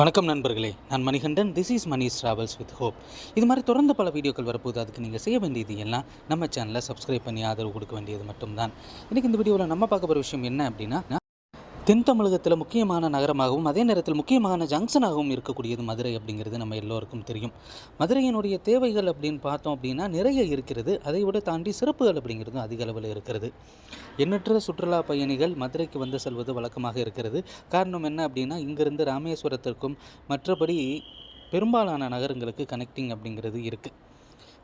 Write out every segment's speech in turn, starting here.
வணக்கம் நண்பர்களே. நான் Manikandan. This is Mani's travels with hope இது மாதிரி தொடர்ந்து பல வீடியோக்கள் வரப்போகுது. அதுக்கு நீங்கள் செய்ய வேண்டியது எல்லாம் நம்ம சேனலை சப்ஸ்கிரைப் பண்ணி ஆதரவு கொடுக்க வேண்டியது மட்டும்தான். இன்றைக்கி இந்த வீடியோவில் நம்ம பார்க்க போகிற விஷயம் என்ன அப்படின்னா தென் தமிழகத்தில் முக்கியமான நகரமாகவும் அதே நேரத்தில் முக்கியமான ஜங்ஷனாகவும் இருக்கக்கூடியது மதுரை அப்படிங்கிறது நம்ம எல்லோருக்கும் தெரியும். மதுரையினுடைய தேவைகள் அப்படின்னு பார்த்தோம் அப்படின்னா நிறைய இருக்கிறது. அதை விட தாண்டி சிறப்புகள் அப்படிங்கிறதும் அதிக அளவில் இருக்கிறது. எண்ணற்ற சுற்றுலா பயணிகள் மதுரைக்கு வந்து செல்வது வழக்கமாக இருக்கிறது. காரணம் என்ன அப்படின்னா இங்கிருந்து ராமேஸ்வரத்திற்கும் மற்றபடி பெரும்பாலான நகரங்களுக்கு கனெக்டிங் அப்படிங்கிறது இருக்குது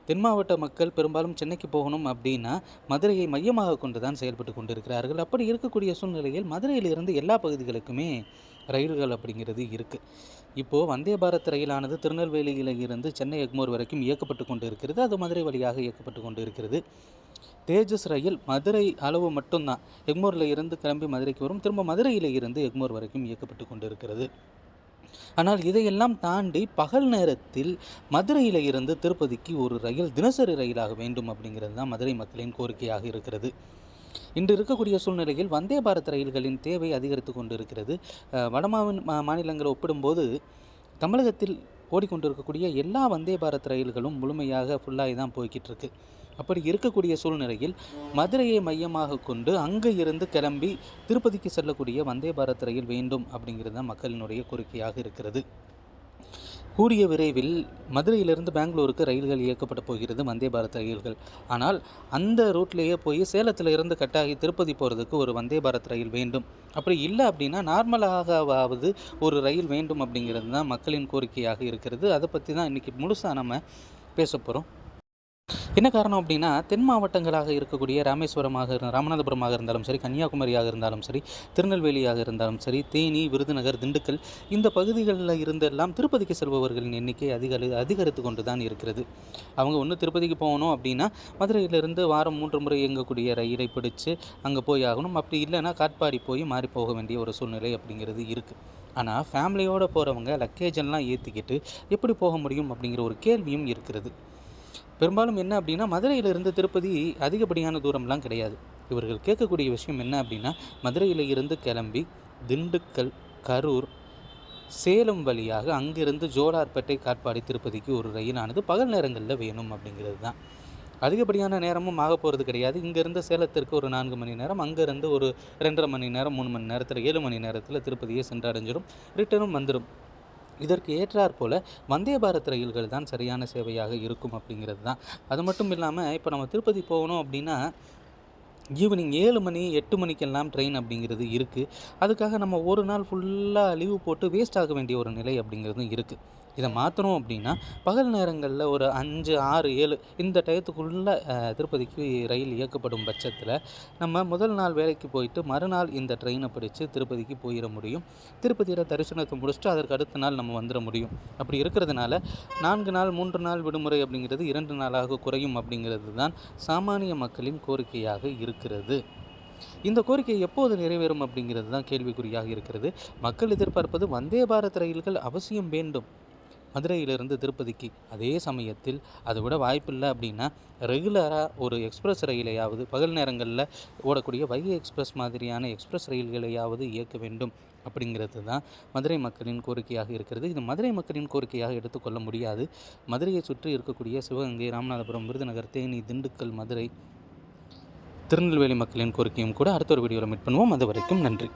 தென் மாவட்ட மக்கள் பெரும்பாலும் சென்னைக்கு போகணும் அப்படின்னா மதுரையை மையமாக கொண்டு தான் செயல்பட்டு கொண்டிருக்கிறார்கள். அப்படி இருக்கக்கூடிய சூழ்நிலையில் மதுரையிலிருந்து எல்லா பகுதிகளுக்குமே ரயில்கள் அப்படிங்கிறது இருக்குது இப்போது வந்தே பாரத் ரயிலானது திருநெல்வேலியில் இருந்து சென்னை எக்மோர் வரைக்கும் இயக்கப்பட்டு கொண்டு இருக்கிறது அது மதுரை வழியாக இயக்கப்பட்டு கொண்டு இருக்கிறது தேஜஸ் ரயில் மதுரை அளவு மட்டும்தான். எக்மோரில் இருந்து கிளம்பி மதுரைக்கு வரும். திரும்ப மதுரையில் இருந்து எக்மோர் வரைக்கும் இயக்கப்பட்டு கொண்டு இருக்கிறது ஆனால் இதையெல்லாம் தாண்டி பகல் நேரத்தில் மதுரையில் இருந்து திருப்பதிக்கு ஒரு ரயில் தினசரி ரயிலாக வேண்டும் அப்படிங்கிறது தான் மதுரை மக்களின் கோரிக்கையாக இருக்கிறது. இன்று இருக்கக்கூடிய சூழ்நிலையில் வந்தே பாரத் ரயில்களின் தேவை அதிகரித்து கொண்டு இருக்கிறது வடமாவின் மா மாநிலங்களை ஒப்பிடும்போது தமிழகத்தில் ஓடிக்கொண்டிருக்கக்கூடிய எல்லா வந்தே பாரத் ரயில்களும் முழுமையாக ஃபுல்லாகி தான் போய்கிட்டு இருக்கு. அப்படி இருக்கக்கூடிய சூழ்நிலையில் மதுரையை மையமாக கொண்டு அங்கே இருந்து கிளம்பி திருப்பதிக்கு செல்லக்கூடிய வந்தே பாரத் ரயில் வேண்டும் அப்படிங்கிறது தான் மக்களினுடைய கோரிக்கையாக இருக்கிறது. கூடிய விரைவில் மதுரையிலிருந்து பெங்களூருக்கு ரயில்கள் இயக்கப்பட போகிறது வந்தே பாரத் ரயில்கள். ஆனால் அந்த ரூட்லேயே போய் சேலத்தில் இருந்து கட்டாகி திருப்பதி போகிறதுக்கு ஒரு வந்தே பாரத் ரயில் வேண்டும். அப்படி இல்லை அப்படின்னா நார்மலாகவாவது ஒரு ரயில் வேண்டும் அப்படிங்கிறது தான் மக்களின் கோரிக்கையாக இருக்கிறது. அதை பற்றி தான் இன்றைக்கி முழுசாக நம்ம பேச போகிறோம் என்ன காரணம் அப்படின்னா தென் மாவட்டங்களாக இருக்கக்கூடிய ராமேஸ்வரமாக இருந்த ராமநாதபுரமாக இருந்தாலும் சரி கன்னியாகுமரியாக இருந்தாலும் சரி திருநெல்வேலியாக இருந்தாலும் சரி தேனி விருதுநகர் திண்டுக்கல் இந்த பகுதிகளில் இருந்தெல்லாம் திருப்பதிக்கு செல்பவர்களின் எண்ணிக்கை அதிக அதிகரித்து கொண்டு தான் இருக்கிறது. அவங்க ஒன்று திருப்பதிக்கு போகணும் அப்படின்னா மதுரையிலிருந்து வாரம் மூன்று முறை இயங்கக்கூடிய ரயிலை பிடிச்சு அங்கே போய் ஆகணும். அப்படி இல்லைன்னா காட்பாடி போய் மாறி போக வேண்டிய ஒரு சூழ்நிலை அப்படிங்கிறது இருக்குது ஆனால் ஃபேமிலியோடு போகிறவங்க லக்கேஜ் எல்லாம் ஏற்றிக்கிட்டு எப்படி போக முடியும் அப்படிங்கிற ஒரு கேள்வியும் இருக்கிறது. பெரும்பாலும் என்ன அப்படின்னா மதுரையிலிருந்து திருப்பதி அதிகப்படியான தூரம்லாம் கிடையாது. இவர்கள் கேட்கக்கூடிய விஷயம் என்ன அப்படின்னா மதுரையில் இருந்து கிளம்பி திண்டுக்கல் கரூர் சேலம் வழியாக அங்கிருந்து ஜோலார்பேட்டை காட்பாடி திருப்பதிக்கு ஒரு ரயிலானது பகல் நேரங்களில் வேணும் அப்படிங்கிறது தான். அதிகப்படியான நேரமும் ஆக போகிறது கிடையாது. இங்கேருந்து சேலத்திற்கு ஒரு நான்கு மணி நேரம் அங்கேருந்து ஒரு ரெண்டரை மணி நேரம் மூணு மணி நேரத்தில் ஏழு மணி நேரத்தில் திருப்பதியை சென்றடைஞ்சிடும் ரிட்டனும் வந்துடும் இதற்கு ஏற்றாற் போல் வந்தே பாரத் ரயில்கள் தான் சரியான சேவையாக இருக்கும் அப்படிங்கிறது தான். அது மட்டும் இல்லாமல் இப்போ நம்ம திருப்பதி போகணும் அப்படின்னா ஈவினிங் ஏழு மணி எட்டு மணிக்கெல்லாம் ட்ரெயின் அப்படிங்கிறது இருக்குது அதுக்காக நம்ம ஒரு நாள் ஃபுல்லாக லீவு போட்டு வேஸ்ட் ஆக வேண்டிய ஒரு நிலை அப்படிங்கிறதும் இருக்குது இதை மாற்றணும் அப்படின்னா பகல் நேரங்களில் ஒரு அஞ்சு ஆறு ஏழு இந்த டயத்துக்குள்ளே திருப்பதிக்கு ரயில் இயக்கப்படும் பட்சத்தில் நம்ம முதல் நாள் வேலைக்கு போயிட்டு மறுநாள் இந்த ட்ரெயினை பிடிச்சி திருப்பதிக்கு போயிட முடியும். திருப்பதியில் தரிசனத்தை முடிச்சுட்டு அதற்கு அடுத்த நாள் நம்ம வந்துட முடியும். அப்படி இருக்கிறதுனால நான்கு நாள் மூன்று நாள் விடுமுறை அப்படிங்கிறது இரண்டு நாளாக குறையும் அப்படிங்கிறது தான் சாமானிய மக்களின் கோரிக்கையாக இருக்கிறது. இந்த கோரிக்கை எப்போது நிறைவேறும் அப்படிங்கிறது தான் கேள்விக்குறியாக இருக்கிறது. மக்கள் எதிர்பார்ப்பது வந்தே பாரத் ரயில்கள் அவசியம் வேண்டும். மதுரையிலிருந்து திருப்பதிக்கு அதே சமயத்தில் அதை விட வாய்ப்பில்லை அப்படின்னா ரெகுலராக ஒரு எக்ஸ்பிரஸ் ரயிலையாவது பகல் நேரங்களில் ஓடக்கூடிய வைகை எக்ஸ்பிரஸ் மாதிரியான எக்ஸ்பிரஸ் ரயில்களையாவது இயக்க வேண்டும் அப்படிங்கிறது தான் மதுரை மக்களின் கோரிக்கையாக இருக்கிறது. இது மதுரை மக்களின் கோரிக்கையாக எடுத்துக்கொள்ள முடியாது. மதுரையை சுற்றி இருக்கக்கூடிய சிவகங்கை ராமநாதபுரம் விருதுநகர் தேனி திண்டுக்கல் மதுரை திருநெல்வேலி மக்களின் கோரிக்கையும் கூட அடுத்த ஒரு வீடியோவில் மீட் பண்ணுவோம். அது வரைக்கும் நன்றி.